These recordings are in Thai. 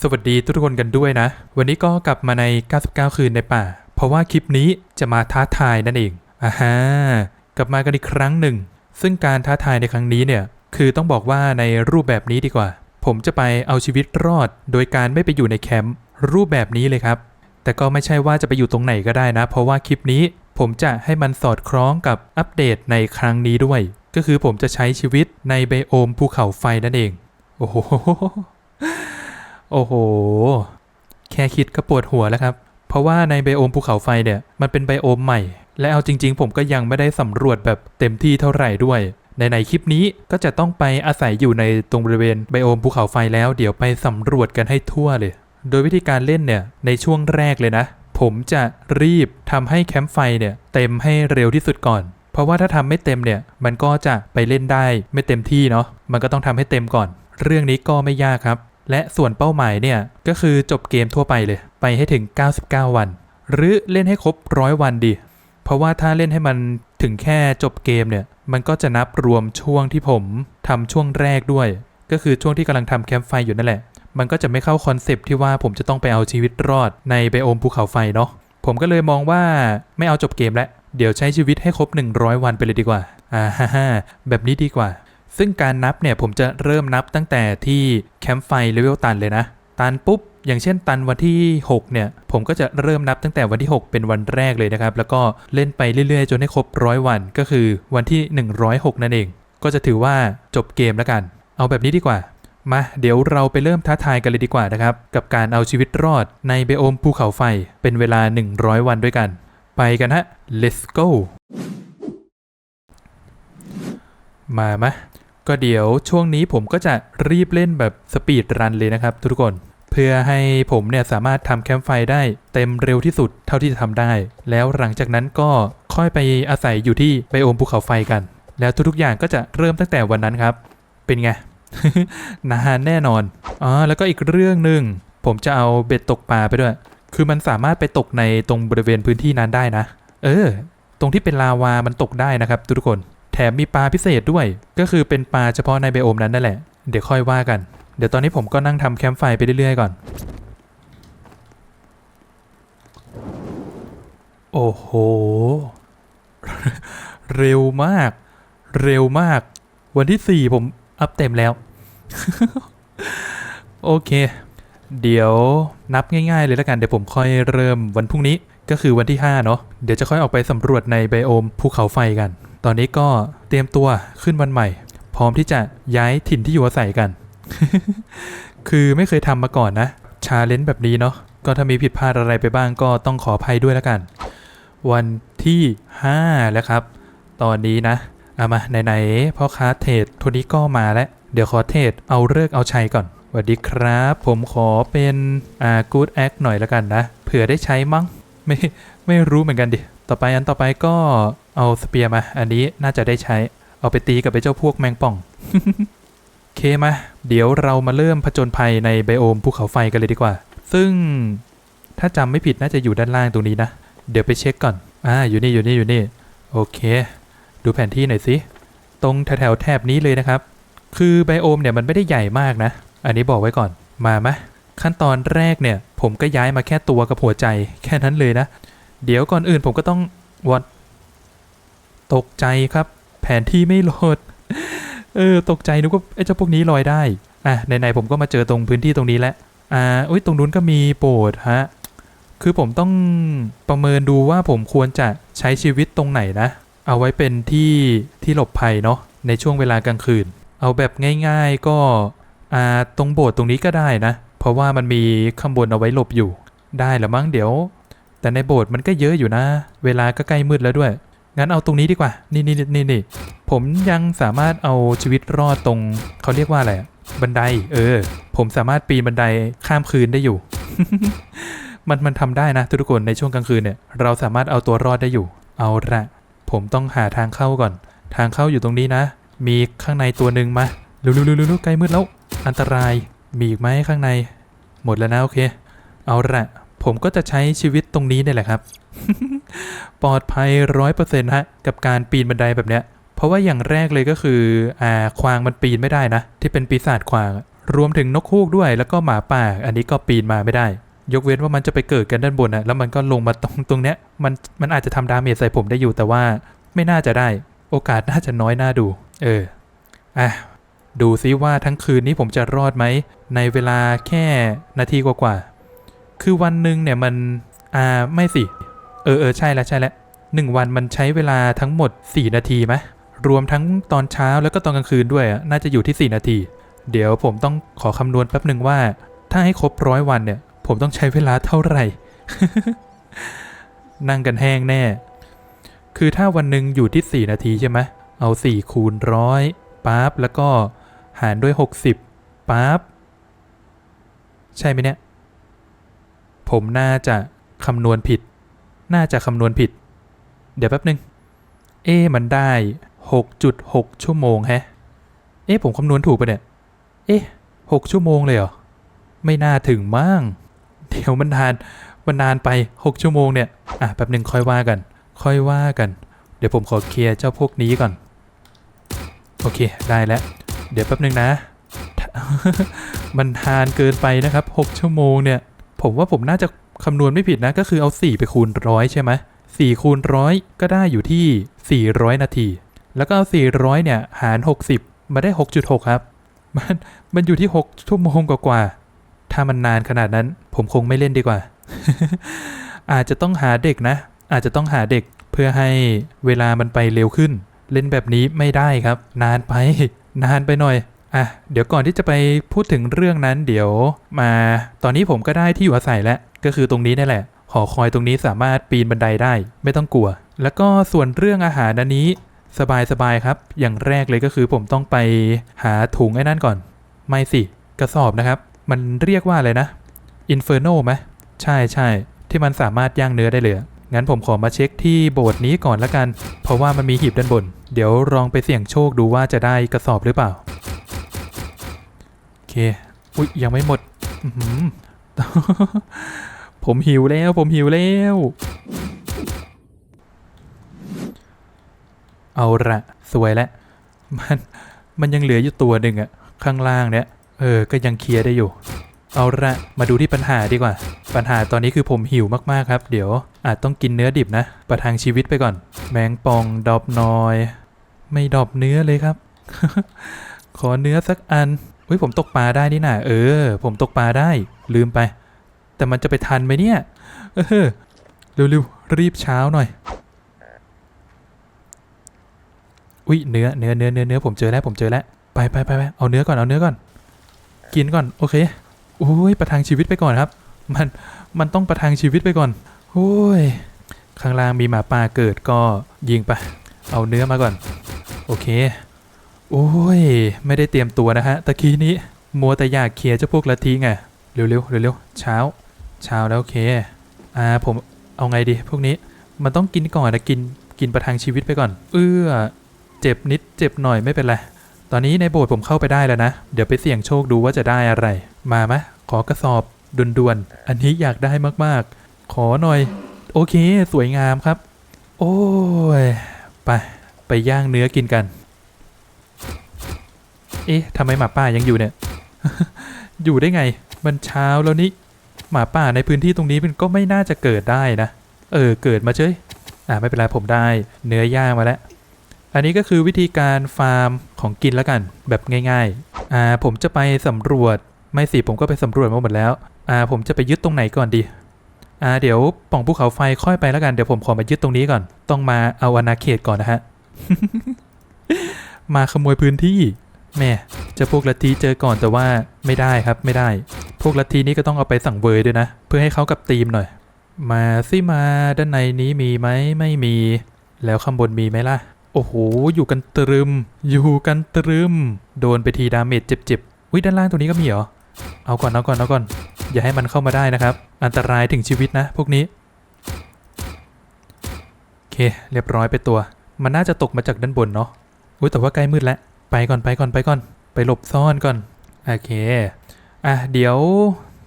สวัสดีทุกคนกันด้วยนะ วันนี้ก็กลับมาใน 99 คืนในป่า เพราะว่าคลิปนี้จะมาท้าทายนั่นเองอ่าฮะกลับมากันอีกครั้งหนึ่ง ซึ่งการท้าทายในครั้งนี้เนี่ย คือต้องบอกว่าในรูปแบบนี้ดีกว่า ผมจะไปเอาชีวิตรอด โดยการไม่ไปอยู่ในแคมป์รูปแบบนี้เลยครับ แต่ก็ไม่ใช่ว่าจะไปอยู่ตรงไหนก็ได้นะ เพราะว่าคลิปนี้ผมจะให้มันสอดคล้องกับอัปเดตในครั้งนี้ด้วย ก็คือผมจะใช้ชีวิตในไบโอมภูเขาไฟนั่นเอง โอ้โห โอ้โห แค่คิดก็ปวดหัวแล้วครับ เพราะว่าในไบโอมภูเขาไฟเนี่ย มันเป็นไบโอมใหม่ และเอาจริง ๆ ผมก็ยังไม่ได้สำรวจแบบเต็มที่เท่าไหร่ด้วยในในคลิปนี้ก็จะต้องไปอาศัยอยู่ในตรงบริเวณไบโอมภูเขาไฟแล้ว เดี๋ยวไปสำรวจกันให้ทั่วเลย โดยวิธีการเล่นเนี่ยในช่วงแรกเลยนะ ผมจะรีบทำให้แคมป์ไฟเนี่ยเต็มให้เร็วที่สุดก่อน เพราะว่าถ้าทำไม่เต็มเนี่ยมันก็จะไปเล่นได้ไม่เต็มที่เนาะมันก็ต้องทำให้เต็มก่อน เรื่องนี้ก็ไม่ยากครับ และส่วนเป้าหมายเนี่ย ก็คือจบเกมทั่วไปเลย ไปให้ถึง 99 วัน หรือเล่นให้ครบร้อยวันดี เพราะว่าถ้าเล่นให้มันถึงแค่จบเกมเนี่ย มันก็จะนับรวมช่วงที่ผมทำช่วงแรกด้วย ก็คือช่วงที่กำลังทำแคมป์ไฟอยู่นั่นแหละ มันก็จะไม่เข้าคอนเซปต์ที่ว่าผมจะต้องไปเอาชีวิตรอดในไบโอมภูเขาไฟเนาะผมก็เลยมองว่าไม่เอาจบเกมแล้ว เดี๋ยวใช้ชีวิตให้ครบ 100 วันไปเลยดีกว่า อ่าฮ่าฮ่าแบบนี้ดีกว่า ซึ่งการนับเนี่ยผมจะเริ่มนับตั้งแต่ที่แคมป์ไฟเลเวลตันเลยนะ ตันปุ๊บ อย่างเช่นตันวันที่ 6 เนี่ย ผมก็จะเริ่มนับตั้งแต่วันที่ 6 เป็นวันแรกเลยนะครับ แล้วก็เล่นไปเรื่อยๆ จนให้ครบร้อยวัน ก็คือวันที่ 106 นั่นเอง ก็จะถือว่าจบเกมแล้วกัน เอาแบบนี้ดีกว่า มา เดี๋ยวเราไปเริ่มท้าทายกันเลยดีกว่านะครับ กับการเอาชีวิตรอดในไบโอมภูเขาไฟ เป็นเวลา 100 วันด้วยกัน ไปกันฮะ let's go มามะ ก็เดี๋ยวช่วงนี้ผมก็จะรีบเล่นแบบสปีดรันเลยนะครับทุกคน เพื่อให้ผมเนี่ยสามารถทำแคมป์ไฟได้เต็มเร็วที่สุดเท่าที่จะทำได้ แล้วหลังจากนั้นก็ค่อยไปอาศัยอยู่ที่ไบโอมภูเขาไฟกัน แล้วทุกๆอย่างก็จะเริ่มตั้งแต่วันนั้นครับ เป็นไงนานแน่นอนอ๋อแล้วก็อีกเรื่องหนึ่งผมจะเอาเบ็ดตกปลาไปด้วย คือมันสามารถไปตกในตรงบริเวณพื้นที่นั้นได้นะ เออ ตรงที่เป็นลาวามันตกได้นะครับทุกคน แถมมีปลาพิเศษด้วย ก็คือเป็นปลาเฉพาะในไบโอมนั้นนั่นแหละ เดี๋ยวค่อยว่ากัน เดี๋ยวตอนนี้ผมก็นั่งทำแคมป์ไฟไปเรื่อยๆก่อน โอ้โห เร็วมาก เร็วมาก วันที่ 4 ผมอัพเต็มแล้ว โอเค เดี๋ยวนับง่ายๆเลยแล้วกัน เดี๋ยวผมค่อยเริ่มวันพรุ่งนี้ ก็คือวันที่ 5 เนาะ เดี๋ยวจะค่อยออกไปสำรวจในไบโอมภูเขาไฟกัน ตอนนี้ก็เตรียมตัวขึ้นวันใหม่ พร้อมที่จะย้ายถิ่นที่อยู่อาศัยกัน คือไม่เคยทำมาก่อนนะ ชาเลนจ์แบบนี้เนาะ ก็ถ้ามีผิดพลาดอะไรไปบ้างก็ต้องขออภัยด้วยแล้วกัน วันที่ 5 แล้วครับ ตอนนี้นะเอามาไหนๆพ่อค้าเทรดโทนี้ก็มาแล้ว เดี๋ยวขอเทรดเอาเลิกเอาชัยก่อนสวัสดีครับ ผมขอเป็นอ่า good act หน่อยแล้วกันนะ เผื่อได้ใช้มั้ง ไม่ไม่รู้เหมือนกันดิ ต่อไปอันต่อไปก็ เอาสเปียร์มา อันนี้น่าจะได้ใช้ เอาไปตีกับไอ้เจ้าพวกแมงป่องเคมา เดี๋ยวเรามาเริ่มผจญภัยในไบโอมภูเขาไฟกันเลยดีกว่า ซึ่งถ้าจำไม่ผิดน่าจะอยู่ด้านล่างตรงนี้นะ เดี๋ยวไปเช็คก่อน อ่า อยู่นี่ อยู่นี่ อยู่นี่ โอเค ดูแผนที่หน่อยสิ ตรงแถวแถบนี้เลยนะครับ คือไบโอมเนี่ยมันไม่ได้ใหญ่มากนะ อันนี้บอกไว้ก่อน มาไหมขั้นตอนแรกเนี่ย ผมก็ย้ายมาแค่ตัวกับหัวใจแค่นั้นเลยนะ เดี๋ยวก่อนอื่นผมก็ต้องวัด ตกใจครับ แผนที่ไม่โหลด เออ ตกใจนึกว่าไอ้เจ้าพวกนี้ลอยได้ อะไหนๆผมก็มาเจอตรงพื้นที่ตรงนี้แล้วอ่าอุ้ยตรงนู้นก็มีโบสถ์ฮะ คือผมต้องประเมินดูว่าผมควรจะใช้ชีวิตตรงไหนนะ เอาไว้เป็นที่ที่หลบภัยเนาะในช่วงเวลากลางคืน เอาแบบง่าย ๆก็อ่าตรงโบสถ์ตรงนี้ก็ได้นะ เพราะว่ามันมีข้างบนเอาไว้หลบอยู่ ได้ละมั้งเดี๋ยว แต่ในโบสถ์มันก็เยอะอยู่นะ เวลาก็ใกล้มืดแล้วด้วย งั้นเอาตรงนี้ดีกว่า นี่นี่นี่นี่ผมยังสามารถเอาชีวิตรอดตรงเขาเรียกว่าอะไร บันได เออ ผมสามารถปีนบันไดข้ามคืนได้อยู่ มันมันทำได้นะทุกคนในช่วงกลางคืนเนี่ย เราสามารถเอาตัวรอดได้อยู่ เอาละผมต้องหาทางเข้าก่อน ทางเข้าอยู่ตรงนี้นะ มีข้างในตัวหนึ่งมาเร็วๆๆๆใกล้มืดแล้ว อันตราย มีอีกไหมข้างใน หมดแล้วนะโอเค เอาละผมก็จะใช้ชีวิตตรงนี้เนี่ยแหละครับ ปลอดภัยร้อยเปอร์เซ็นต์ฮะกับการปีนบันไดแบบเนี้ย เพราะว่าอย่างแรกเลยก็คืออ่าควางมันปีนไม่ได้นะ ที่เป็นปีศาจควาง รวมถึงนกฮูกด้วย แล้วก็หมาป่า อันนี้ก็ปีนมาไม่ได้ ยกเว้นว่ามันจะไปเกิดกันด้านบนอะแล้วมันก็ลงมาตรงตรงเนี้ยมันมันอาจจะทำดาเมจใส่ผมได้อยู่แต่ว่าไม่น่าจะได้ โอกาสน่าจะน้อยน่าดู เอออะดูซิว่าทั้งคืนนี้ผมจะรอดไหม ในเวลาแค่นาทีกว่าๆ คือวันหนึ่งเนี่ยมัน อ่า ไม่สิ เออเออใช่แล้วใช่แล้วหนึ่งวันมันใช้เวลาทั้งหมด 4 นาทีไหมรวมทั้งตอนเช้าแล้วก็ตอนกลางคืนด้วยอะน่าจะอยู่ที่ 4 นาที เดี๋ยวผมต้องขอคำนวณแป๊บหนึ่งว่า ถ้าให้ครบร้อยวันเนี่ย ผมต้องใช้เวลาเท่าไหร่ นั่งกันแห้งแน่ คือถ้าวันหนึ่งอยู่ที่ 4 นาทีใช่ไหมเอา 4 คูณร้อยปั๊บแล้วก็หารด้วย 60ปั๊บใช่ไหมเนี่ย ผมน่าจะคำนวณผิด น่าจะคำนวณผิด เดี๋ยวแป๊บหนึ่งเอ๊มันได้ 6.6 ชั่วโมงแฮะ เอ๊ผมคำนวณถูกปะเนี่ย เอ๊ะหกชั่วโมงเลยเหรอ ไม่น่าถึงมั้งเดี๋ยวมันนาน มันนานไป 6 ชั่วโมงเนี่ย อะแป๊บหนึ่งค่อยว่ากัน ค่อยว่ากัน เดี๋ยวผมขอเคลียร์เจ้าพวกนี้ก่อน โอเค ได้แล้ว เดี๋ยวแป๊บหนึ่งนะ มันทานเกินไปนะครับ 6 ชั่วโมงเนี่ย ผมว่าผมน่าจะ คำนวณไม่ผิดนะก็คือเอา 4 ไปคูณร้อยใช่ไหม4คูณร้อยก็ได้อยู่ที่ 400 นาที แล้วก็เอา 400 เนี่ย หาร 60 มาได้ 6.6 ครับ มันมันอยู่ที่ 6 ชั่วโมงกว่าๆถ้ามันนานขนาดนั้น ผมคงไม่เล่นดีกว่า อาจจะต้องหาเด็กนะ อาจจะต้องหาเด็กเพื่อให้เวลามันไปเร็วขึ้น เล่นแบบนี้ไม่ได้ครับ นานไป นานไปหน่อยอะเดี๋ยวก่อนที่จะไปพูดถึงเรื่องนั้น เดี๋ยวมา ตอนนี้ผมก็ได้ที่อยู่อาศัยแล้ว ก็คือตรงนี้นี่แหละ หอคอยตรงนี้สามารถปีนบันไดได้ ไม่ต้องกลัว แล้วก็ส่วนเรื่องอาหารอันนี้สบายสบายครับ อย่างแรกเลยก็คือผมต้องไปหาถุงไอ้นั่นก่อน ไม่สิ กระสอบนะครับ มันเรียกว่าอะไรนะอินเฟอร์โนไหมใช่ใช่ที่มันสามารถย่างเนื้อได้เลยงั้นผมขอมาเช็คที่โบสถ์นี้ก่อนละกัน เพราะว่ามันมีหีบด้านบน เดี๋ยวลองไปเสี่ยงโชคดูว่าจะได้กระสอบหรือเปล่า โอเค อุ๊ย ยังไม่หมดอ ผมหิวแล้ว ผมหิวแล้ว เอาละสวยแล้วมันมันยังเหลืออยู่ตัวหนึ่งอะข้างล่างเนี้ยเออ ก็ยังเคลียร์ได้อยู่ เอาละมาดูที่ปัญหาดีกว่า ปัญหาตอนนี้คือผมหิวมากๆครับ เดี๋ยวอาจต้องกินเนื้อดิบนะ ประทังชีวิตไปก่อน แมงปองดอบนอย ไม่ดอบเนื้อเลยครับ ขอเนื้อสักอันเฮ้ยผมตกปลาได้นี่นะเออ ผมตกปลาได้ ลืมไป แต่มันจะไปทันไหมเนี่ย เออเร็วๆรีบเช้าหน่อย อุ้ยเนื้อเนื้อเนื้อเนื้อเนื้อผมเจอแล้วผมเจอแล้วไปไปไปไปเอาเนื้อก่อนเอาเนื้อก่อน กินก่อนโอเคโอ้ยประทังชีวิตไปก่อนครับ มันมันต้องประทังชีวิตไปก่อนโอ้ยข้างล่างมีหมาป่าเกิดก็ยิงไปเอาเนื้อมาก่อน โอเค โอ้ย ไม่ได้เตรียมตัวนะฮะตะกี้นี้มัวแต่อยากเคลียร์เจ้าพวกละทีไงเร็วเร็วเร็วเร็วๆเช้า เช้าแล้วโอเค อ่าผมเอาไงดี พวกนี้มันต้องกินก่อนนะกินกินประทังชีวิตไปก่อน เอื้อเจ็บนิดเจ็บหน่อยไม่เป็นไร ตอนนี้ในโบสถ์ผมเข้าไปได้แล้วนะ เดี๋ยวไปเสี่ยงโชคดูว่าจะได้อะไร มามะ ขอกระสอบด่วนๆ อันนี้อยากได้มากๆ ขอหน่อย โอเค สวยงามครับ โอ้ย ไป ไปย่างเนื้อกินกัน เอ๊ะทำไมหมาป่ายังอยู่เนี่ย อยู่ได้ไง มันเช้าแล้วนี่ หมาป่าในพื้นที่ตรงนี้มันก็ไม่น่าจะเกิดได้นะ เออเกิดมาเฉยอ่าไม่เป็นไรผมได้เนื้อย่างมาแล้ว อันนี้ก็คือวิธีการฟาร์มของกินแล้วกัน แบบง่ายๆอ่าผมจะไปสำรวจไม่สิผมก็ไปสำรวจมาหมดแล้วอ่าผมจะไปยึดตรงไหนก่อนดีอ่าเดี๋ยวป่องภูเขาไฟค่อยไปแล้วกันเดี๋ยวผมขอมายึดตรงนี้ก่อน ต้องมาเอาอาณาเขตก่อนนะฮะมาขโมยพื้นที่ แม่จะพวกลัทธิเจอก่อนแต่ว่าไม่ได้ครับไม่ได้ พวกลัทธินี้ก็ต้องเอาไปสั่งเวยด้วยนะ เพื่อให้เขากับตีมหน่อย มาสิมาด้านในนี้มีไหมไม่มี แล้วข้างบนมีไหมล่ะ โอ้โห อยู่กันตรึม อยู่กันตรึม โดนไปทีดาเมจเจ็บๆวิด้านล่างตรงนี้ก็มีเหรอเอาก่อนเอาก่อนเอาก่อน อย่าให้มันเข้ามาได้นะครับ อันตรายถึงชีวิตนะ พวกนี้โอเค เรียบร้อยไปตัว มันน่าจะตกมาจากด้านบนเนาะอุ้ยแต่ว่าใกล้มืดแล้ว ไปก่อนไปก่อนไปก่อน ไปหลบซ่อนก่อน โอเค อะเดี๋ยว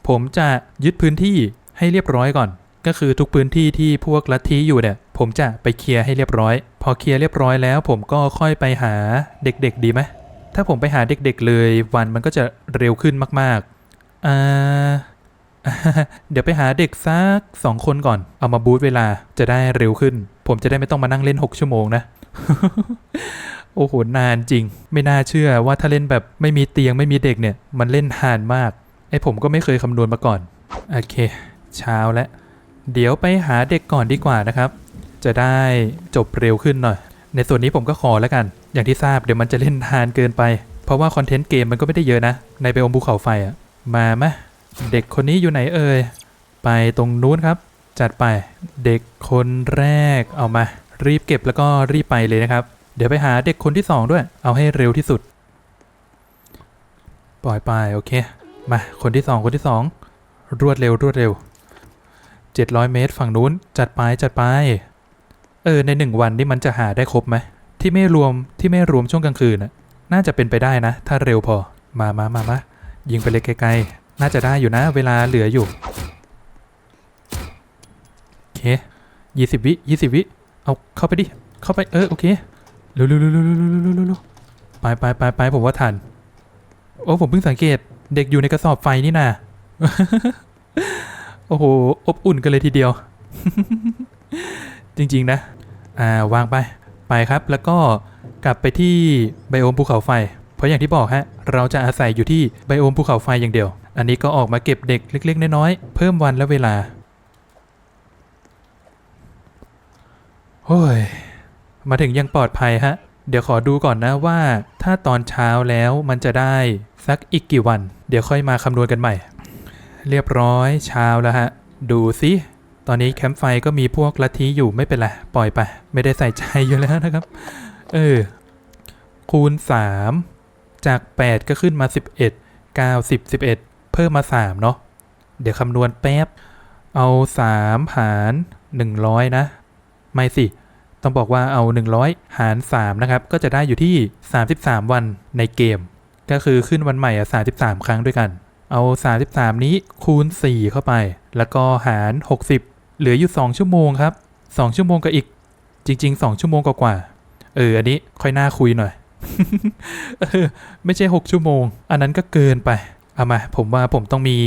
ผมจะยึดพื้นที่ให้เรียบร้อยก่อน ก็คือทุกพื้นที่ที่พวกลัทธิอยู่เนี่ยผมจะไปเคลียร์ให้เรียบร้อย พอเคลียร์เรียบร้อยแล้วผมก็ค่อยไปหาเด็กๆดีไหมถ้าผมไปหาเด็กๆเลยวันมันก็จะเร็วขึ้นมากๆอ่าเดี๋ยวไปหาเด็กสักสองคนก่อน เอามาบูตเวลาจะได้เร็วขึ้น ผมจะได้ไม่ต้องมานั่งเล่น 6 ชั่วโมงนะ โอ้โห นานจริง ไม่น่าเชื่อว่าถ้าเล่นแบบไม่มีเตียงไม่มีเด็กเนี่ย มันเล่นนานมาก ไอผมก็ไม่เคยคำนวณมาก่อน โอเค เช้าแล้ว เดี๋ยวไปหาเด็กก่อนดีกว่านะครับ จะได้จบเร็วขึ้นหน่อย ในส่วนนี้ผมก็ขอแล้วกัน อย่างที่ทราบเดี๋ยวมันจะเล่นนานเกินไป เพราะว่าคอนเทนต์เกมมันก็ไม่ได้เยอะนะ ในไปอมภูเขาไฟอะมาไหมเด็กคนนี้อยู่ไหนเอ่ย ไปตรงนู้นครับ จัดไป เด็กคนแรก เอามา รีบเก็บแล้วก็รีบไปเลยนะครับ เดี๋ยวไปหาเด็กคนที่สองด้วย เอาให้เร็วที่สุด ปล่อยไปโอเค มาคนที่สองคนที่สองรวดเร็วรวดเร็ว 700 เมตรฝั่งนู้น จัดไปจัดไป เออในหนึ่งวันนี่มันจะหาได้ครบไหมที่ไม่รวมที่ไม่รวมช่วงกลางคืนน่ะน่าจะเป็นไปได้นะ ถ้าเร็วพอมามามามายิงไปเลยไกลๆ น่าจะได้อยู่นะ เวลาเหลืออยู่โอเคยี่สิบวิยี่สิบวิ เอาเข้าไปดิ เข้าไปเออโอเค เร็วเร็วเร็วเร็วเร็วเร็วไปไปไปไปผมว่าทัน โอ้ผมเพิ่งสังเกตเด็กอยู่ในกระสอบไฟนี่นะโอ้โห อบอุ่นกันเลยทีเดียว จริง ๆ นะ อ่าวางไป ไปครับ แล้วก็กลับไปที่ไบโอมภูเขาไฟ เพราะอย่างที่บอกฮะ เราจะอาศัยอยู่ที่ไบโอมภูเขาไฟอย่างเดียว อันนี้ก็ออกมาเก็บเด็กเล็ก ๆ น้อยๆ เพิ่มวันและเวลาเฮ้ย มาถึงยังปลอดภัยฮะ เดี๋ยวขอดูก่อนนะว่า ถ้าตอนเช้าแล้วมันจะได้สักอีกกี่วัน เดี๋ยวค่อยมาคำนวณกันใหม่ เรียบร้อยเช้าแล้วฮะ ดูสิตอนนี้แคมป์ไฟก็มีพวกลัทธิอยู่ไม่เป็นไรปล่อยไป ไม่ได้ใส่ใจอยู่แล้วนะครับ เออ คูณ 3 จาก 8 ก็ขึ้นมา 11 9 10 11 เพิ่มมา 3 เนาะเดี๋ยวคำนวณแป๊บ เอา 3 หาร 100 นะ ไม่สิ ต้องบอกว่าเอา 100 หาร3นะครับก็จะได้อยู่ที่ 33 วันในเกม ก็คือขึ้นวันใหม่อะ33 ครั้งด้วยกัน เอา 33 นี้คูณ 4 เข้าไป แล้วก็หาร 60 เหลืออยู่ 2 ชั่วโมงครับ 2 ชั่วโมงกับอีก จริง ๆ 2 ชั่วโมงกว่าๆเอออันนี้ค่อยน่าคุยหน่อยเออไม่ใช่ 6 ชั่วโมง อันนั้นก็เกินไป เอามา ผมว่าผมต้องมี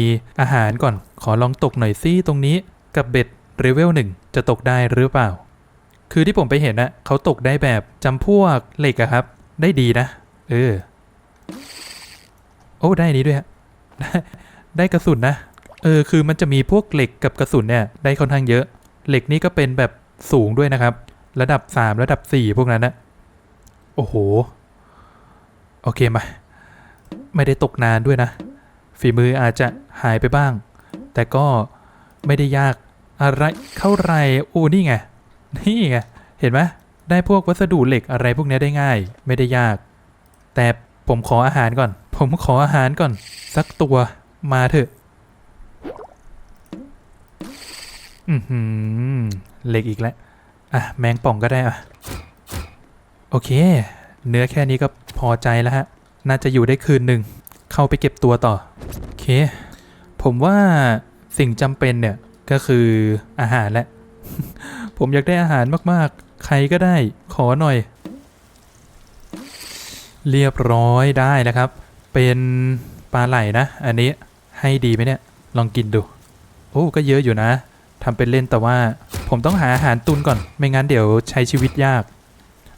อาหารก่อน ขอลองตกหน่อยซิตรงนี้ กับเบ็ดเลเวลหนึ่งจะตกได้หรือเปล่า คือที่ผมไปเห็นนะเขาตกได้แบบจำพวกเหล็กอะครับ ได้ดีนะ เออ โอ้ได้นี้ด้วยฮะได้ได้กระสุนนะ เออ คือมันจะมีพวกเหล็กกับกระสุนเนี่ย ได้ค่อนข้างเยอะ เหล็กนี่ก็เป็นแบบสูงด้วยนะครับ ระดับ 3 ระดับ 4 พวกนั้นนะโอ้โห โอเคมา ไม่ได้ตกนานด้วยนะ ฝีมืออาจจะหายไปบ้าง แต่ก็ไม่ได้ยากอะไรเข้าไรโอ้นี่ไง นี่ไง เห็นไหมได้พวกวัสดุเหล็กอะไรพวกนี้ได้ง่าย ไม่ได้ยาก แต่ผมขออาหารก่อน ผมขออาหารก่อน สักตัวมาเถอะ อือหือเหล็กอีกแล้ว อะ แมงป่องก็ได้อะ โอเค เนื้อแค่นี้ก็พอใจแล้วฮะ น่าจะอยู่ได้คืนหนึ่ง เข้าไปเก็บตัวต่อ โอเค ผมว่าสิ่งจำเป็นเนี่ย ก็คืออาหารแหละ ผมอยากได้อาหารมากๆ ใครก็ได้ ขอหน่อย เรียบร้อยได้แล้วครับ เป็นปลาไหลนะ อันนี้ให้ดีไหมเนี่ย ลองกินดู โอ้ก็เยอะอยู่นะทำเป็นเล่นแต่ว่า ผมต้องหาอาหารตุนก่อน ไม่งั้นเดี๋ยวใช้ชีวิตยาก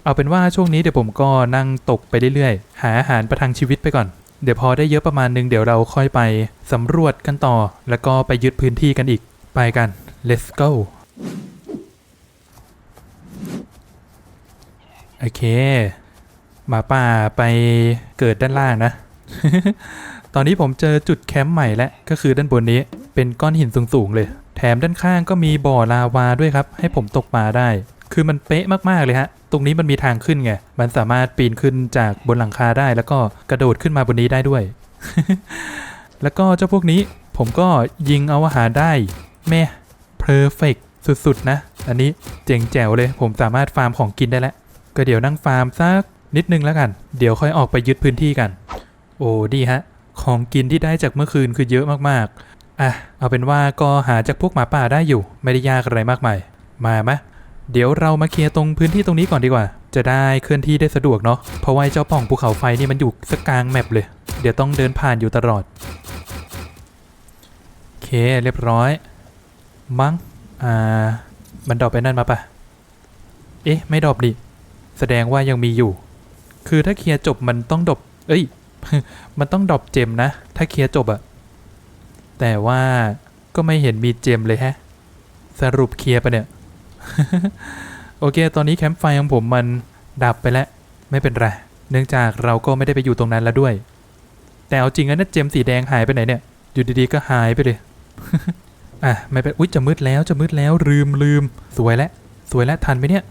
เอาเป็นว่าช่วงนี้เดี๋ยวผมก็นั่งตกไปเรื่อยๆ หาอาหารประทังชีวิตไปก่อน เดี๋ยวพอได้เยอะประมาณนึงเดี๋ยวเราค่อยไปสำรวจกันต่อ แล้วก็ไปยึดพื้นที่กันอีก ไปกัน let's go โอเค หมาป่าไปเกิดด้านล่างนะ ตอนนี้ผมเจอจุดแคมป์ใหม่แล้ว ก็คือด้านบนนี้เป็นก้อนหินสูงๆเลย แถมด้านข้างก็มีบ่อลาวาด้วยครับ ให้ผมตกปลาได้ คือมันเป๊ะมากๆเลยฮะ ตรงนี้มันมีทางขึ้นไง มันสามารถปีนขึ้นจากบนหลังคาได้ แล้วก็กระโดดขึ้นมาบนนี้ได้ด้วย แล้วก็เจ้าพวกนี้ผมก็ยิงเอาอาหารได้ แม่เพอร์เฟก สุดๆนะ อันนี้เจ๋งแจ๋วเลย ผมสามารถฟาร์มของกินได้แล้ว ก็เดี๋ยวนั่งฟาร์มสักนิดนึงแล้วกัน เดี๋ยวค่อยออกไปยึดพื้นที่กัน โอ้ดีฮะ ของกินที่ได้จากเมื่อคืนคือเยอะมากๆ อะ เอาเป็นว่าก็หาจากพวกหมาป่าได้อยู่ ไม่ได้ยากอะไรมากมาย มามะ เดี๋ยวเรามาเคลียร์ตรงพื้นที่ตรงนี้ก่อนดีกว่า จะได้เคลื่อนที่ได้สะดวกเนาะ เพราะว่าเจ้าป่องภูเขาไฟนี่มันอยู่สกกลางแมปเลย เดี๋ยวต้องเดินผ่านอยู่ตลอด โอเค เรียบร้อย มั้ง อ่า มันดรอปไปนั่นมาปะเอ๊ะ ไม่ดรอปดิ แสดงว่ายังมีอยู่ คือถ้าเคลียร์จบมันต้องดรอปเอ้ย มันต้องดรอปเจมนะ ถ้าเคลียร์จบอะแต่ว่าก็ไม่เห็นมีเจมเลยแฮะ สรุปเคลียร์ปะเนี่ย โอเค ตอนนี้แคมป์ไฟของผมมันดับไปแล้ว ไม่เป็นไร เนื่องจากเราก็ไม่ได้ไปอยู่ตรงนั้นแล้วด้วย แต่เอาจริงนะเจมสีแดงหายไปไหนเนี่ย อยู่ดีๆก็หายไปเลย อะไม่เป็นอุ๊ยจะมืดแล้วจะมืดแล้วลืมลืมสวยแล้วสวยแล้วทันไหมเนี่ย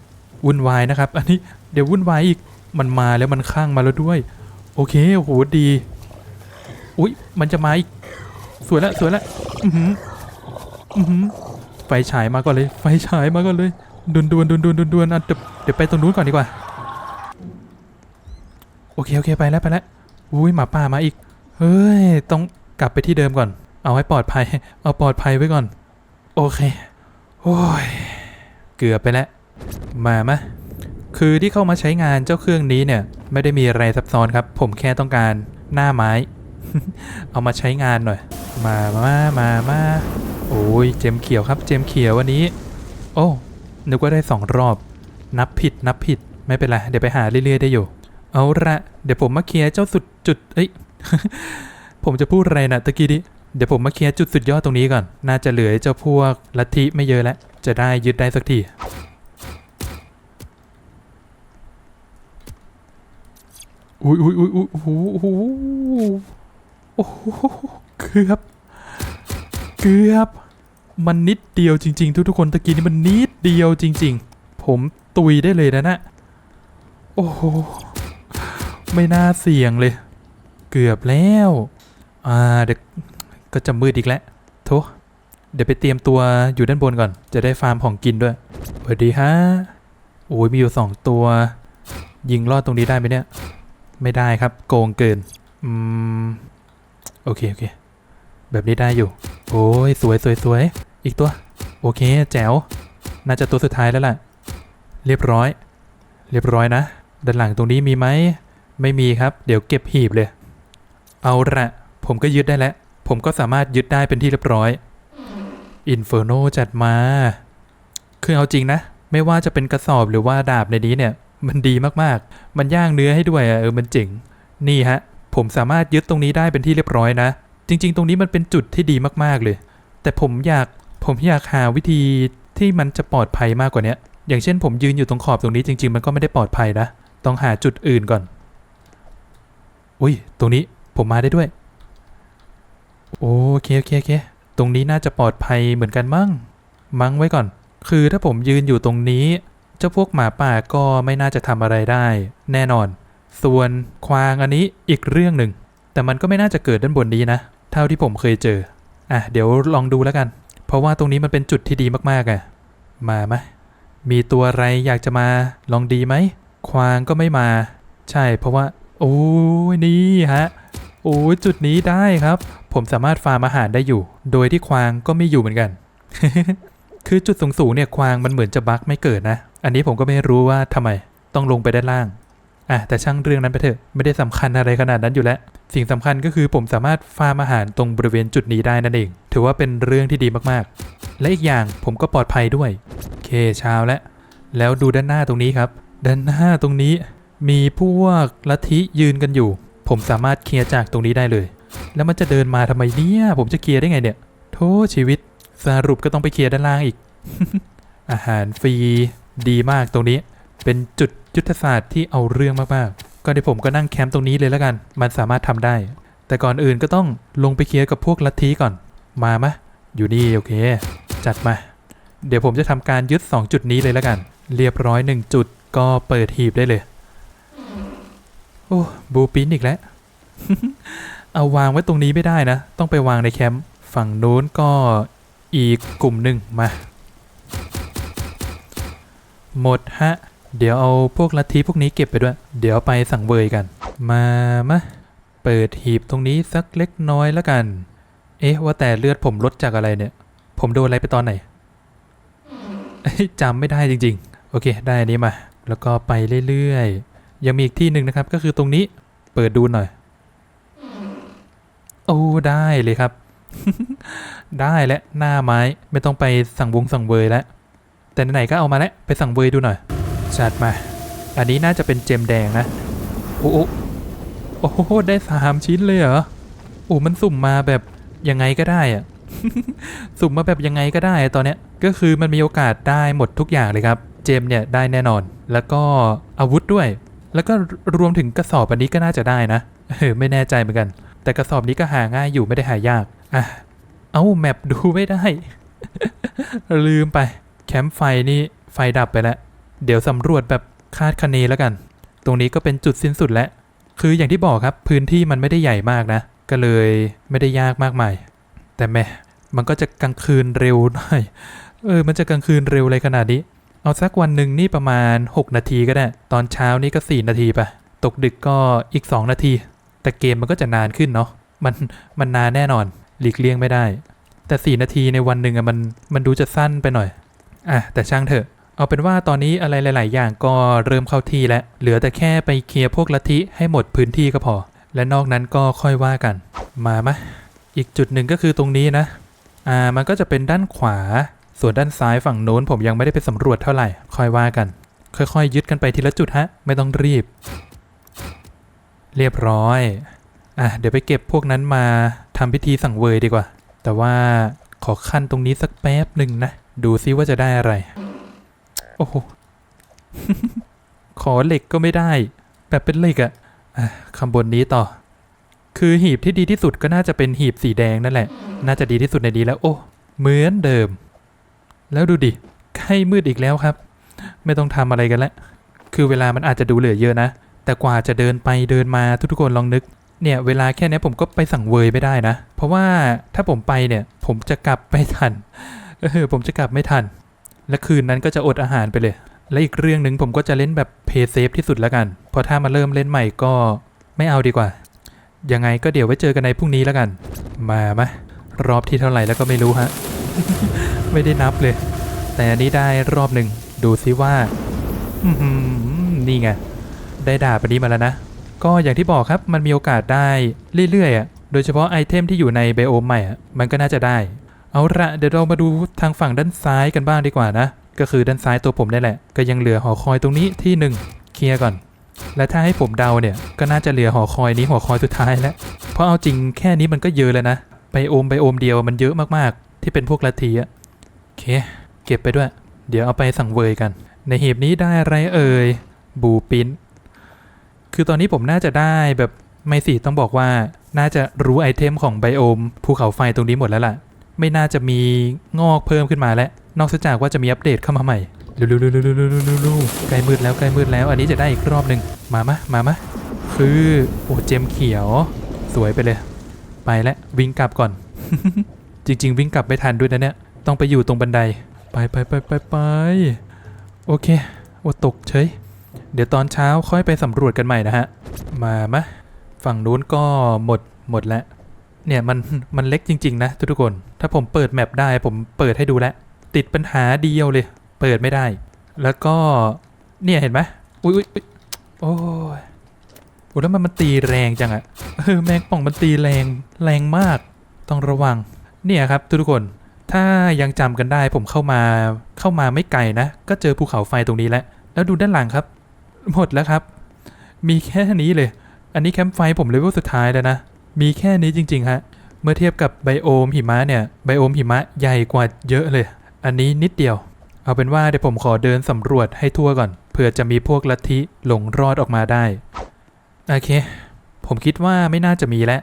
วุ่นวายนะครับ อันนี้เดี๋ยววุ่นวายอีกมันมาแล้วมันข้างมาแล้วด้วย โอเคโอ้โหดี อุ๊ยมันจะมาอีกสวยแล้วสวยแล้วอือหืออือหือไฟฉายมาก่อนเลย ไฟฉายมาก่อนเลยดวนดวนดวนดวนดวนดวนอะเดี๋ยวเดี๋ยวไปตรงนู้นก่อนดีกว่า โอเคโอเคไปแล้วไปแล้วอุ้ยหมาป่ามาอีกเฮ้ยต้องกลับไปที่เดิมก่อน เอาให้ปลอดภัย เอาปลอดภัยไว้ก่อน โอเค โอ้ย เกือบไปแล้ว มามะ คือที่เข้ามาใช้งานเจ้าเครื่องนี้เนี่ย ไม่ได้มีอะไรซับซ้อนครับ ผมแค่ต้องการหน้าไม้ เอามาใช้งานหน่อย มามามามาโอ้ย เจมเขียวครับ เจมเขียววันนี้ โอ้ นึกว่าได้สองรอบ นับผิด นับผิด ไม่เป็นไร เดี๋ยวไปหาเรื่อยๆได้อยู่ เอาละ เดี๋ยวผมมาเคลียร์เจ้าสุดจุด เอ้ย ผมจะพูดอะไรนะตะกี้ดิ เดี๋ยวผมมาเคลียร์จุดสุดยอดตรงนี้ก่อน น่าจะเหลือเจ้าพวกลัทธิไม่เยอะแล้ว จะได้ยึดได้สักทีอุ้ยอุ้ยอุ้ยอุ้ยโอ้โหโอ้โหโอ้โหเกือบ เกือบ มันนิดเดียวจริง ๆ ทุกๆคนตะกี้นี่มันนิดเดียวจริง ๆ ผมตุยได้เลยนะนะโอ้โห ไม่น่าเสี่ยงเลย เกือบแล้ว อ่าเดี๋ยว ก็จะมืดอีกแล้วโถเดี๋ยวไปเตรียมตัวอยู่ด้านบนก่อน จะได้ฟาร์มของกินด้วยสวัสดีฮะโอ้ยมีอยู่สองตัว ยิงลอดตรงนี้ได้ไหมเนี่ย ไม่ได้ครับ โกงเกิน อืม โอเค โอเค แบบนี้ได้อยู่ โอ้ย สวยสวยสวยอีกตัว โอเค แจ๋ว น่าจะตัวสุดท้ายแล้วล่ะ เรียบร้อย เรียบร้อยนะ ด้านหลังตรงนี้มีไหม ไม่มีครับ เดี๋ยวเก็บหีบเลย เอาละผมก็ยึดได้แล้ว ผมก็สามารถยึดได้เป็นที่เรียบร้อยอินเฟอร์โนจัดมา คือเอาจริงนะ ไม่ว่าจะเป็นกระสอบหรือว่าดาบในนี้เนี่ย มันดีมากๆ มันย่างเนื้อให้ด้วยอะเออมันเจ๋งนี่ฮะ ผมสามารถยึดตรงนี้ได้เป็นที่เรียบร้อยนะ จริง ๆ ตรงนี้มันเป็นจุดที่ดีมากๆเลย แต่ผมอยากผมอยากหาวิธีที่มันจะปลอดภัยมากกว่านี้อย่างเช่น ผมยืนอยู่ตรงขอบตรงนี้จริง ๆ มันก็ไม่ได้ปลอดภัยนะ ต้องหาจุดอื่นก่อน อุ้ย ตรงนี้ผมมาได้ด้วย โอเคโอเคโอเค ตรงนี้น่าจะปลอดภัยเหมือนกันมั้ง มั้งไว้ก่อน คือถ้าผมยืนอยู่ตรงนี้ เจ้าพวกหมาป่าก็ไม่น่าจะทำอะไรได้ แน่นอน ส่วนควางอันนี้อีกเรื่องหนึ่ง แต่มันก็ไม่น่าจะเกิดด้านบนนี้นะ เท่าที่ผมเคยเจอ อะ เดี๋ยวลองดูแล้วกัน เพราะว่าตรงนี้มันเป็นจุดที่ดีมากๆอะ่ะ มาไหมมีตัวอะไรอยากจะมาลองดีไหม ควางก็ไม่มา ใช่เพราะว่า โอ้ยนี่ฮะ โอ้จุดนี้ได้ครับ ผมสามารถฟาร์มอาหารได้อยู่ โดยที่ควางก็ไม่อยู่เหมือนกัน คือจุดสูงๆเนี่ยควางมันเหมือนจะบั๊กไม่เกิดนะ อันนี้ผมก็ไม่รู้ว่าทำไมต้องลงไปด้านล่างอะแต่ช่างเรื่องนั้นไปเถอะไม่ได้สำคัญอะไรขนาดนั้นอยู่แล้ว สิ่งสำคัญก็คือผมสามารถฟาร์มอาหารตรงบริเวณจุดนี้ได้นั่นเอง ถือว่าเป็นเรื่องที่ดีมากๆ และอีกอย่างผมก็ปลอดภัยด้วยโอเคเช้าแล้วแล้วดูด้านหน้าตรงนี้ครับ ด้านหน้าตรงนี้มีพวกลัทธิยืนกันอยู่ ผมสามารถเคลียร์จากตรงนี้ได้เลย แล้วมันจะเดินมาทำไมเนี่ยผมจะเคลียร์ได้ไงเนี่ย โทษชีวิต สรุปก็ต้องไปเคลียร์ด้านล่างอีก อาหารฟรีดีมากตรงนี้ เป็นจุดยุทธศาสตร์ที่เอาเรื่องมากๆก็เดี๋ยวผมก็นั่งแคมป์ตรงนี้เลยแล้วกัน มันสามารถทำได้ แต่ก่อนอื่นก็ต้องลงไปเคลียร์กับพวกลัทธิก่อน มามะ อยู่นี่โอเค จัดมา เดี๋ยวผมจะทำการยึด 2 จุดนี้เลยแล้วกัน เรียบร้อย 1 จุดก็เปิดหีบได้เลย โอ้บูปินอีกแล้ว เอาวางไว้ตรงนี้ไม่ได้นะ ต้องไปวางในแคมป์ฝั่งโน้นก็อีกกลุ่มหนึ่งมา หมดฮะ เดี๋ยวเอาพวกลัทธิพวกนี้เก็บไปด้วย เดี๋ยวไปสั่งเวยกัน มามะเปิดหีบตรงนี้สักเล็กน้อยแล้วกัน เอ๊ะว่าแต่เลือดผมลดจากอะไรเนี่ย ผมโดนอะไรไปตอนไหนจำไม่ได้จริง ๆ โอเค ได้อันนี้มา แล้วก็ไปเรื่อยๆ ยังมีอีกที่หนึ่งนะครับ ก็คือตรงนี้เปิดดูหน่อย โอ้ได้เลยครับ ได้และหน้าไม้ไม่ต้องไปสั่งวงสั่งเวยแล้ว แต่ไหนๆก็เอามาแล้วไปสั่งเวยดูหน่อยจัดมา อันนี้น่าจะเป็นเจมแดงนะ โอ้โอ้โอ้โหได้สามชิ้นเลยเหรอ โอ้มันสุ่มมาแบบยังไงก็ได้อะสุ่มมาแบบยังไงก็ได้ตอนเนี้ยก็คือมันมีโอกาสได้หมดทุกอย่างเลยครับ เจมเนี่ยได้แน่นอน แล้วก็อาวุธด้วย แล้วก็รวมถึงกระสอบอันนี้ก็น่าจะได้นะเออไม่แน่ใจเหมือนกัน แต่กระสอบนี้ก็หาง่ายอยู่ไม่ได้หายากอะเอาแมปดูไม่ได้ ลืมไป แคมป์ไฟนี่ไฟดับไปแล้ว เดี๋ยวสำรวจแบบคาดคะเนแล้วกัน ตรงนี้ก็เป็นจุดสิ้นสุดแล้ว คืออย่างที่บอกครับพื้นที่มันไม่ได้ใหญ่มากนะ ก็เลยไม่ได้ยากมากมาย แต่แม่มันก็จะกลางคืนเร็วหน่อย เออ มันจะกลางคืนเร็วเลยขนาดนี้ เอาสักวันหนึ่งนี่ประมาณ 6 นาทีก็ได้ ตอนเช้านี่ก็ 4 นาทีไปตกดึกก็อีก 2 นาที แต่เกมมันก็จะนานขึ้นเนาะมันมันนานแน่นอน หลีกเลี่ยงไม่ได้ แต่ 4 นาทีในวันหนึ่งอะมันมันดูจะสั้นไปหน่อยอะแต่ช่างเถอะ เอาเป็นว่าตอนนี้อะไรหลาย ๆ อย่างก็เริ่มเข้าที่แล้วเหลือแต่แค่ไปเคลียร์พวกลัทธิให้หมดพื้นที่ก็พอ และนอกนั้นก็ค่อยว่ากัน มามะอีกจุดหนึ่งก็คือตรงนี้นะอ่ามันก็จะเป็นด้านขวา ส่วนด้านซ้ายฝั่งโน้นผมยังไม่ได้ไปสำรวจเท่าไหร่ ค่อยว่ากัน ค่อยๆ ยึดกันไปทีละจุดฮะ ไม่ต้องรีบ เรียบร้อย อะ เดี๋ยวไปเก็บพวกนั้นมาทำพิธีสั่งเวยดีกว่า แต่ว่าขอขั้นตรงนี้สักแป๊บหนึ่งนะ ดูซิว่าจะได้อะไร โอ้โห ขอเหล็กก็ไม่ได้ แบบเป็นเหล็กอะอะข้างบนนี้ต่อ คือหีบที่ดีที่สุดก็น่าจะเป็นหีบสีแดงนั่นแหละ น่าจะดีที่สุดในนี้แล้ว โอ้ เหมือนเดิม แล้วดูดิใกล้มืดอีกแล้วครับ ไม่ต้องทำอะไรกันแล้วคือเวลามันอาจจะดูเหลือเยอะนะ แต่กว่าจะเดินไปเดินมาทุกๆคนลองนึก เนี่ยเวลาแค่นี้ผมก็ไปสั่งเวยไม่ได้นะ เพราะว่าถ้าผมไปเนี่ย ผมจะกลับไม่ทันเออผมจะกลับไม่ทัน และคืนนั้นก็จะอดอาหารไปเลย และอีกเรื่องหนึ่งผมก็จะเล่นแบบเพย์เซฟที่สุดแล้วกันเพราะถ้ามาเริ่มเล่นใหม่ก็ไม่เอาดีกว่า ยังไงก็เดี๋ยวไว้เจอกันในพรุ่งนี้แล้วกัน มามะรอบที่เท่าไหร่แล้วก็ไม่รู้ฮะ ไม่ได้นับเลย แต่อันนี้ได้รอบหนึ่งดูซิว่าอืนี่ไง ได้ดาบอันนี้มาแล้วนะ ก็อย่างที่บอกครับมันมีโอกาสได้เรื่อยๆอะโดยเฉพาะไอเทมที่อยู่ในไบโอมใหม่อะมันก็น่าจะได้ เอาละเดี๋ยวเรามาดูทางฝั่งด้านซ้ายกันบ้างดีกว่านะ ก็คือด้านซ้ายตัวผมนี่แหละ ก็ยังเหลือหอคอยตรงนี้ที่หนึ่งเคลียร์ก่อน และถ้าให้ผมเดาเนี่ยก็น่าจะเหลือหอคอยนี้หอคอยสุดท้ายแล้วเพราะเอาจริงแค่นี้มันก็เยอะแล้วนะไบโอมไบโอมเดียวมันเยอะมากๆ ที่เป็นพวกลัทธิอะ เค เก็บไปด้วย เดี๋ยวเอาไปสั่งเวยกัน ในหีบนี้ได้อะไรเอ่ย บูปินคือตอนนี้ผมน่าจะได้แบบไม่สิต้องบอกว่าน่าจะรู้ไอเทมของไบโอมภูเขาไฟตรงนี้หมดแล้วล่ะ ไม่น่าจะมีงอกเพิ่มขึ้นมาแล้วนอกจากว่าจะมีอัปเดตเข้ามาใหม่เร็วๆๆๆๆๆๆใกล้มืดแล้วใกล้มืดแล้ว อันนี้จะได้อีกรอบหนึ่งมามะมามะคือโอ้เจมเขียว สวยไปเลย ไปแล้ววิ่งกลับก่อน จริง ๆ วิ่งกลับไม่ทันด้วยนะเนี่ย ต้องไปอยู่ตรงบันได ไปไปไปไปไปโอเคโอ้ตกเฉย เดี๋ยวตอนเช้าค่อยไปสำรวจกันใหม่นะฮะ มามะ ฝั่งนู้นก็หมดหมดแล้ว เนี่ยมันมันเล็กจริง ๆ นะทุกๆคน ถ้าผมเปิดแมปได้ผมเปิดให้ดูแล้ว ติดปัญหาเดียวเลย เปิดไม่ได้ แล้วก็ เนี่ยเห็นไหมอุ้ยอุ้ยโอ้ยโอ้แล้วมันมันตีแรงจังอะเออแมงป่องมันตีแรงแรงมาก ต้องระวัง เนี่ยครับทุกๆคน ถ้ายังจำกันได้ผมเข้ามาเข้ามาไม่ไกลนะ ก็เจอภูเขาไฟตรงนี้แล้ว แล้วดูด้านหลังครับ หมดแล้วครับ มีแค่นี้เลย อันนี้แคมป์ไฟผมเลเวลสุดท้ายแล้วนะ มีแค่นี้จริง ๆ ฮะ เมื่อเทียบกับไบโอมหิมะเนี่ย ไบโอมหิมะใหญ่กว่าเยอะเลย อันนี้นิดเดียว เอาเป็นว่าเดี๋ยวผมขอเดินสำรวจให้ทั่วก่อนเผื่อจะมีพวกลัทธิหลงรอดออกมาได้ โอเค ผมคิดว่าไม่น่าจะมีแล้ว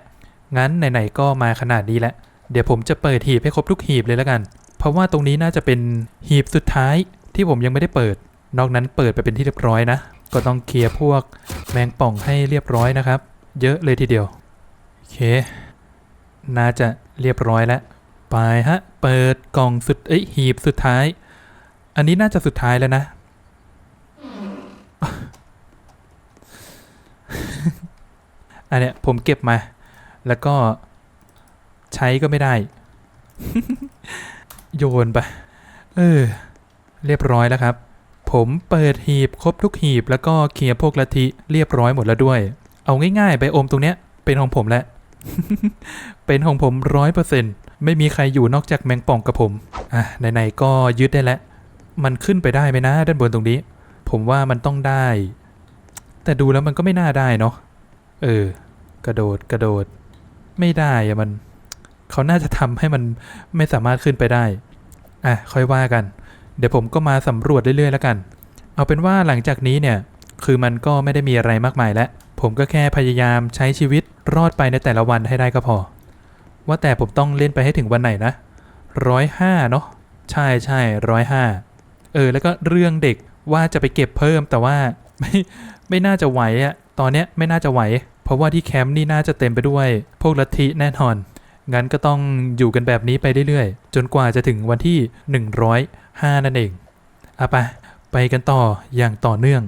งั้นไหนๆก็มาขนาดนี้แล้ว เดี๋ยวผมจะเปิดหีบให้ครบทุกหีบเลยแล้วกัน เพราะว่าตรงนี้น่าจะเป็นหีบสุดท้ายที่ผมยังไม่ได้เปิด นอกนั้นเปิดไปเป็นที่เรียบร้อยนะ ก็ต้องเคลียร์พวกแมงป่องให้เรียบร้อยนะครับ เยอะเลยทีเดียว โอเค น่าจะเรียบร้อยแล้ว ไปฮะ เปิดกล่องสุด เอ้ย หีบสุดท้าย อันนี้น่าจะสุดท้ายแล้วนะ อันเนี้ยผมเก็บมา แล้วก็ ใช้ก็ไม่ได้ โยนไป เออ เรียบร้อยแล้วครับ ผมเปิดหีบครบทุกหีบ แล้วก็เคลียร์พวกลัทธิเรียบร้อยหมดแล้วด้วย เอาง่ายๆไบโอมตรงเนี้ย เป็นของผมแหละเป็นของผมร้อยเปอร์เซ็นต์ไม่มีใครอยู่นอกจากแมงป่องกับผม อะ ไหนๆ ก็ยึดได้แล้ว มันขึ้นไปได้ไหมนะ ด้านบนตรงนี้ ผมว่ามันต้องได้ แต่ดูแล้วมันก็ไม่น่าได้เนาะ เออ กระโดด กระโดด ไม่ได้อะมัน เขาน่าจะทำให้มันไม่สามารถขึ้นไปได้ อะค่อยว่ากัน เดี๋ยวผมก็มาสำรวจเรื่อยๆแล้วกัน เอาเป็นว่าหลังจากนี้เนี่ย คือมันก็ไม่ได้มีอะไรมากมายแล้ว ผมก็แค่พยายามใช้ชีวิตรอดไปในแต่ละวันให้ได้ก็พอ ว่าแต่ผมต้องเล่นไปให้ถึงวันไหนนะร้อยห้าเนาะ ใช่ใช่ร้อยห้า เออ แล้วก็เรื่องเด็กว่าจะไปเก็บเพิ่มแต่ว่าไม่ไม่น่าจะไหวอะตอนเนี้ยไม่น่าจะไหว เพราะว่าที่แคมป์นี่น่าจะเต็มไปด้วย พวกลัทธิแน่นอน งั้นก็ต้องอยู่กันแบบนี้ไปเรื่อยๆ จนกว่าจะถึงวันที่ 105 นั่นเองเอาไปไปกันต่ออย่างต่อเนื่อง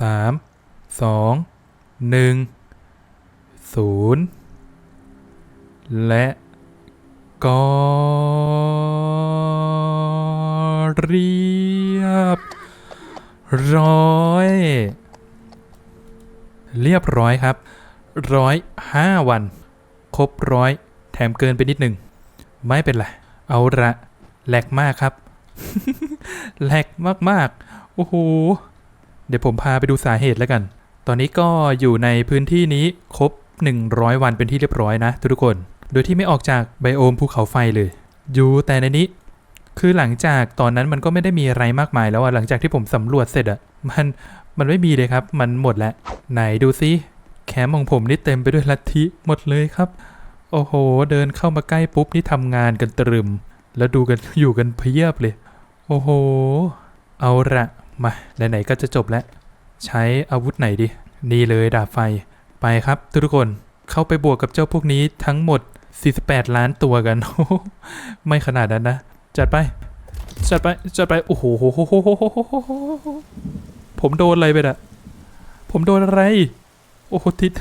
3 2 1 0 และก็เรียบ ร้อย เรียบร้อยครับ ร้อยห้าวัน ครบร้อยแถมเกินไปนิดหนึ่ง ไม่เป็นไร เอาละแหลกมากครับ แหลกมากๆ โอ้โห เดี๋ยวผมพาไปดูสาเหตุแล้วกัน ตอนนี้ก็อยู่ในพื้นที่นี้ครบ 100 วันเป็นที่เรียบร้อยนะทุกคน โดยที่ไม่ออกจากไบโอมภูเขาไฟเลย อยู่แต่ในนี้ คือหลังจากตอนนั้นมันก็ไม่ได้มีอะไรมากมายแล้วอะหลังจากที่ผมสำรวจเสร็จอะมันมันไม่มีเลยครับ มันหมดแล้ว ไหนดูซิ แคมป์ของผมนี่เต็มไปด้วยลัทธิหมดเลยครับ โอ้โห เดินเข้ามาใกล้ปุ๊บนี่ทำงานกันตรึม แล้วดูกันอยู่กันเพียบเลย โอ้โห เอาละมาไหนๆก็จะจบแล้ว ใช้อาวุธไหนดี นี่เลยดาบไฟไปครับ ทุกคนเข้าไปบวกกับเจ้าพวกนี้ทั้งหมด 48 ล้านตัวกัน ไม่ขนาดนั้นนะ จัดไป จัดไป จัดไป โอ้โหผมโดนอะไรไปอะผมโดนอะไร โอ้โหทิศ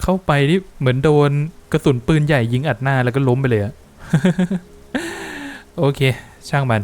เข้าไปนี่เหมือนโดนกระสุนปืนใหญ่ยิงอัดหน้าแล้วก็ล้มไปเลยอะโอเค ช่างมัน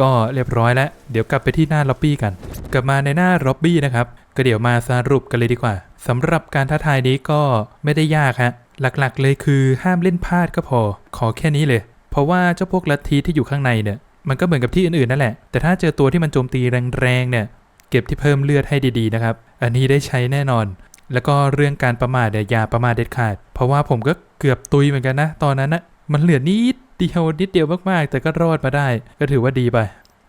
ก็เรียบร้อยแล้ว เดี๋ยวกลับไปที่หน้าล็อบบี้กัน กลับมาในหน้าล็อบบี้นะครับ ก็เดี๋ยวมาสรุปกันเลยดีกว่าสำหรับการท้าทายนี้ก็ไม่ได้ยากฮะ หลักๆเลยคือห้ามเล่นพลาดก็พอ ขอแค่นี้เลย เพราะว่าเจ้าพวกลัทธิที่อยู่ข้างในเนี่ย มันก็เหมือนกับที่อื่นๆนั่นแหละ แต่ถ้าเจอตัวที่มันโจมตีแรงๆเนี่ย เก็บที่เพิ่มเลือดให้ดีๆนะครับ อันนี้ได้ใช้แน่นอน แล้วก็เรื่องการประมาทเนี่ยอย่าประมาทเด็ดขาด เพราะว่าผมก็เกือบตุยเหมือนกันนะ ตอนนั้นนะมันเหลือนิดเดียวนิดเดียวมากๆ แต่ก็รอดมาได้ ก็ถือว่าดีไป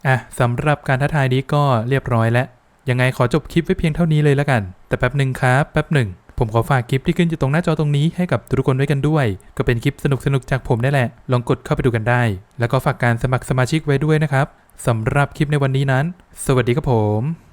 อะสำหรับการท้าทายนี้ก็เรียบร้อยแล้ว ยังไงขอจบคลิปไว้เพียงเท่านี้เลยแล้วกัน แต่แป๊บหนึ่งครับแป๊บหนึ่งผมขอฝากคลิปที่ขึ้นอยู่ตรงหน้าจอตรงนี้ให้กับทุกคนด้วยกันด้วย ก็เป็นคลิปสนุกๆจากผมได้แหละ ลองกดเข้าไปดูกันได้ แล้วก็ฝากการสมัครสมาชิกไว้ด้วยนะครับสำหรับคลิปในวันนี้นั้น สวัสดีครับผม